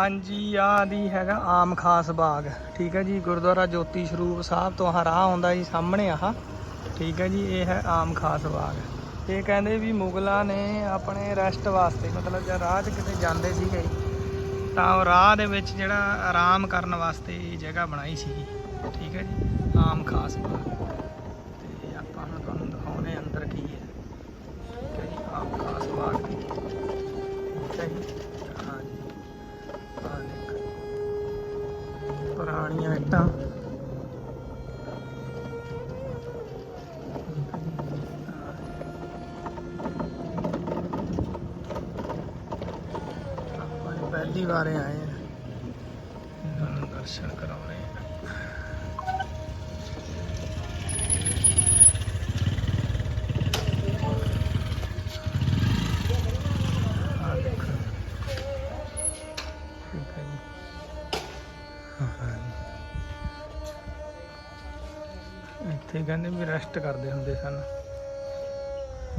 ਹਾਂਜੀ ਆ ਦੀ ਹੈਗਾ ਆਮ ਖਾਸ ਬਾਗ। ਠੀਕ ਹੈ ਜੀ, ਗੁਰਦੁਆਰਾ ਜੋਤੀ ਸਰੂਪ ਸਾਹਿਬ ਤੋਂ ਆਹ ਰਾਹ ਆਉਂਦਾ ਜੀ ਸਾਹਮਣੇ ਆਹ। ਠੀਕ ਹੈ ਜੀ, ਇਹ ਹੈ ਆਮ ਖਾਸ ਬਾਗ। ਇਹ ਕਹਿੰਦੇ ਵੀ ਮੁਗਲਾਂ ਨੇ ਆਪਣੇ ਰੈਸਟ ਵਾਸਤੇ, ਮਤਲਬ ਜਦ ਰਾਹ 'ਚ ਕਿਤੇ ਜਾਂਦੇ ਸੀਗੇ, ਤਾਂ ਉਹ ਰਾਹ ਦੇ ਵਿੱਚ ਜਿਹੜਾ ਆਰਾਮ ਕਰਨ ਵਾਸਤੇ ਇਹ ਜਗ੍ਹਾ ਬਣਾਈ ਸੀਗੀ। ਠੀਕ ਹੈ ਜੀ, ਆਮ ਖਾਸ ਬਾਗ। ਤੇ ਆਪਾਂ ਹੁਣ ਤੁਹਾਨੂੰ ਦਿਖਾਉਣੇ ਅੰਦਰ ਕੀ ਹੈ। ਪੁਰਾਣੀਆਂ ਇੱਟਾਂ। ਪਹਿਲੀ ਵਾਰ ਆਏ ਆ। ਦਰਸ਼ਨ ਕਰਾਉਣੇ ਹਾਂ ਇੱਥੇ ਕਹਿੰਦੇ ਵੀ ਰੈਸਟ ਕਰਦੇ ਹੁੰਦੇ ਸਨ।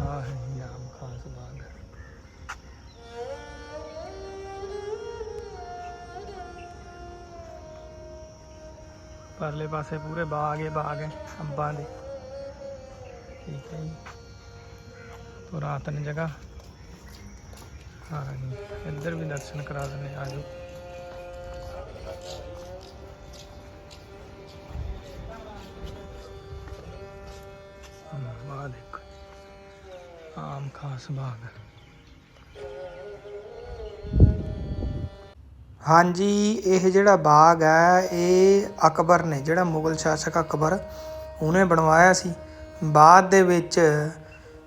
ਆਹ ਹੈ ਆਮ ਖਾਸ ਬਾਗ। ਪਰਲੇ ਪਾਸੇ ਪੂਰੇ ਬਾਗ ਹੀ ਬਾਗ ਹੈ, ਅੰਬਾਂ ਦੇ। ਠੀਕ ਹੈ ਜੀ। ਪੁਰਾਤਨ ਜਗ੍ਹਾ। ਹਾਂ ਇੱਧਰ ਵੀ ਦਰਸ਼ਨ ਕਰਾ ਦਿੰਦੇ ਆ ਦੇਖੋ ਆਮ ਖਾਸ ਬਾਗ। ਹਾਂਜੀ, ਇਹ ਜਿਹੜਾ ਬਾਗ ਹੈ, ਇਹ ਅਕਬਰ ਨੇ, ਜਿਹੜਾ ਮੁਗਲ ਸ਼ਾਸਕ ਅਕਬਰ ਉਹਨੇ ਬਣਵਾਇਆ ਸੀ। ਬਾਅਦ ਦੇ ਵਿੱਚ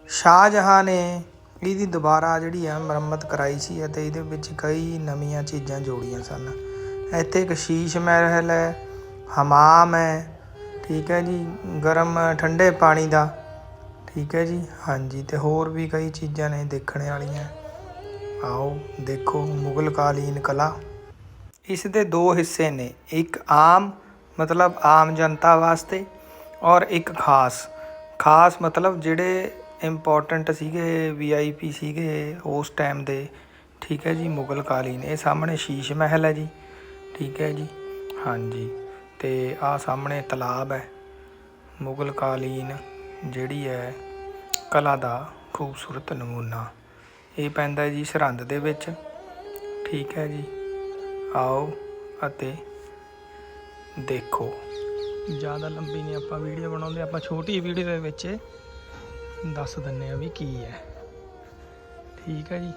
ਸ਼ਾਹਜਹਾਂ ਨੇ ਇਹਦੀ ਦੁਬਾਰਾ ਜਿਹੜੀ ਆ ਮੁਰੰਮਤ ਕਰਾਈ ਸੀ ਅਤੇ ਇਹਦੇ ਵਿੱਚ ਕਈ ਨਵੀਆਂ ਚੀਜ਼ਾਂ ਜੋੜੀਆਂ ਸਨ। ਇੱਥੇ ਇੱਕ ਸ਼ੀਸ਼ ਮਹਿਲ ਹੈ, ਹਮਾਮ ਹੈ, ਠੀਕ ਹੈ ਜੀ, ਗਰਮ ਠੰਡੇ ਪਾਣੀ ਦਾ। ਠੀਕ ਹੈ ਜੀ? ਹਾਂਜੀ ਅਤੇ ਹੋਰ ਵੀ ਕਈ ਚੀਜ਼ਾਂ ਨੇ ਦੇਖਣ ਵਾਲੀਆਂ। ਆਓ, ਦੇਖੋ ਮੁਗਲ ਕਾਲੀਨ ਕਲਾ। ਇਸ ਦੇ ਦੋ ਹਿੱਸੇ ਨੇ। ਇੱਕ ਆਮ, ਮਤਲਬ ਆਮ ਜਨਤਾ ਵਾਸਤੇ, ਔਰ ਇੱਕ ਖਾਸ। ਖਾਸ ਮਤਲਬ ਜਿਹੜੇ ਇੰਪੋਰਟੈਂਟ ਸੀਗੇ ਵੀਆਈਪੀ ਸੀਗੇ ਉਸ ਟਾਈਮ ਦੇ। ਠੀਕ ਹੈ ਜੀ ਮੁਗਲ ਕਾਲੀਨ ਇਹ ਸਾਹਮਣੇ ਸ਼ੀਸ਼ ਮਹਿਲ ਹੈ ਜੀ। ਠੀਕ ਹੈ ਜੀ? ਹਾਂਜੀ। ਤੇ ਆ ਸਾਹਮਣੇ ਤਲਾਬ ਹੈ। ਮੁਗਲ ਕਾਲੀਨ ਜਿਹੜੀ ਹੈ ਕਲਾ ਦਾ ਖੂਬਸੂਰਤ ਨਮੂਨਾ। ਇਹ ਪੈਂਦਾ ਜੀ ਸਰਹੰਦ ਦੇ ਵਿੱਚ। ਠੀਕ ਹੈ ਜੀ। ਆਓ ਅਤੇ ਦੇਖੋ। ਜ਼ਿਆਦਾ ਲੰਬੀ ਨਹੀਂ, ਆਪਾਂ ਵੀਡੀਓ ਬਣਾਉਂਦੇ, ਆਪਾਂ ਛੋਟੀ ਵੀਡੀਓ ਦੇ ਵਿੱਚ ਦੱਸ ਦਿੰਨੇ ਆ ਵੀ ਕੀ ਹੈ। ਠੀਕ ਹੈ ਜੀ।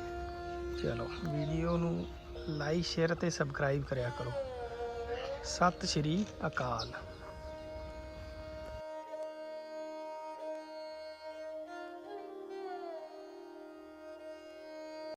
ਚਲੋ, ਵੀਡੀਓ ਨੂੰ ਲਾਈਕ ਸ਼ੇਅਰ ਤੇ ਸਬਸਕ੍ਰਾਈਬ ਕਰਿਆ ਕਰੋ। ਸਤਿ ਸ਼੍ਰੀ ਅਕਾਲ।